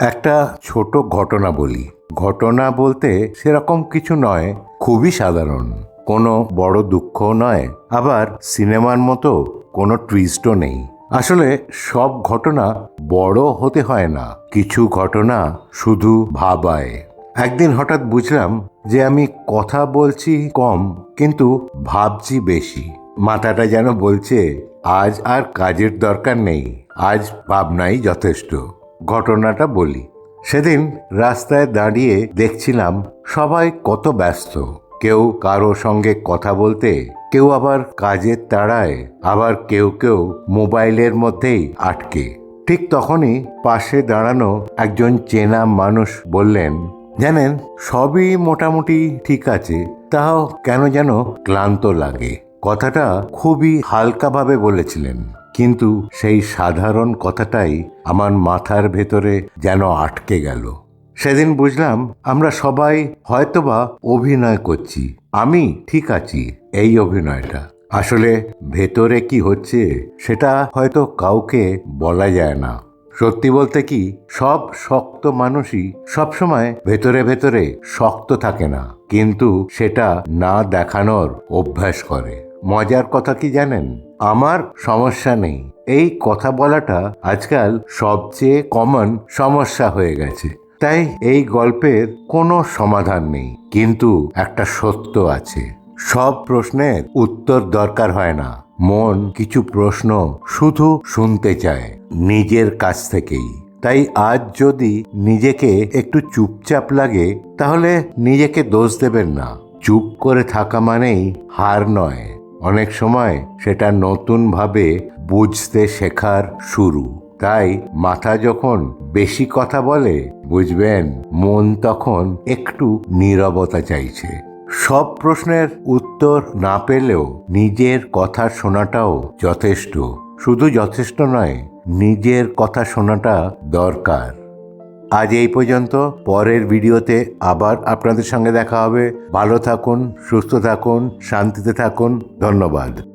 একটা ছোট ঘটনা বলি। ঘটনা বলতে সেরকম কিছু নয়, খুবই সাধারণ। কোনো বড় দুঃখও নয়, আবার সিনেমার মতো কোনো টুইস্টও নেই। আসলে সব ঘটনা বড় হতে হয় না, কিছু ঘটনা শুধু ভাবায়। একদিন হঠাৎ বুঝলাম যে আমি কথা বলছি কম, কিন্তু ভাবছি বেশি। মাথাটা যেন বলছে, আজ আর কাজের দরকার নেই, আজ ভাবনাই যথেষ্ট। ঘটনাটা বলি। সেদিন রাস্তায় দাঁড়িয়ে দেখছিলাম সবাই কত ব্যস্ত। কেউ কারও সঙ্গে কথা বলতে, কেউ আবার কাজের তাড়ায়, আবার কেউ কেউ মোবাইলের মধ্যেই আটকে। ঠিক তখনই পাশে দাঁড়ানো একজন চেনা মানুষ বললেন, জানেন, সবই মোটামুটি ঠিক আছে, তাও কেন যেন ক্লান্ত লাগে। কথাটা খুবই হালকাভাবে বলেছিলেন। কিন্তু সেই সাধারণ কথাটাই আমার মাথার ভেতরে যেন আটকে গেল। সেদিন বুঝলাম আমরা সবাই হয়তোবা অভিনয় করছি। আমি ঠিক আছি এই অভিনয়টা। আসলে ভেতরে কি হচ্ছে সেটা হয়তো কাউকে বলা যায় না। সত্যি বলতে কি, সব শক্ত মানুষই সবসময় ভেতরে ভেতরে শক্ত থাকে না। কিন্তু সেটা না দেখানোর অভ্যাস করে। মজার কথা কি জানেন? আমার সমস্যা নেই। এই কথা বলাটা আজকাল সবচেয়ে কমন সমস্যা হয়ে গেছে। তাই এই গল্পের কোনো সমাধান নেই। কিন্তু একটা সত্য আছে। সব প্রশ্নের উত্তর দরকার হয় না। মন কিছু প্রশ্ন শুধু শুনতে চায়, নিজের কাছ থেকেই। তাই আজ যদি নিজেকে একটু চুপচাপ লাগে, তাহলে নিজেকে দোষ দেবেন না। চুপ করে থাকা মানেই হার নয়। অনেক সময় সেটা নতুনভাবে বুঝতে শেখার শুরু। তাই মাথা যখন বেশি কথা বলে, বুঝবেন, মন তখন একটু নীরবতা চাইছে। সব প্রশ্নের উত্তর না পেলেও নিজের কথা শোনাটাও যথেষ্ট। শুধু যথেষ্ট নয়, নিজের কথা শোনাটা দরকার। আজ এই পর্যন্ত। পরের ভিডিওতে আবার আপনাদের সঙ্গে দেখা হবে। ভালো থাকুন, সুস্থ থাকুন, শান্তিতে থাকুন। ধন্যবাদ।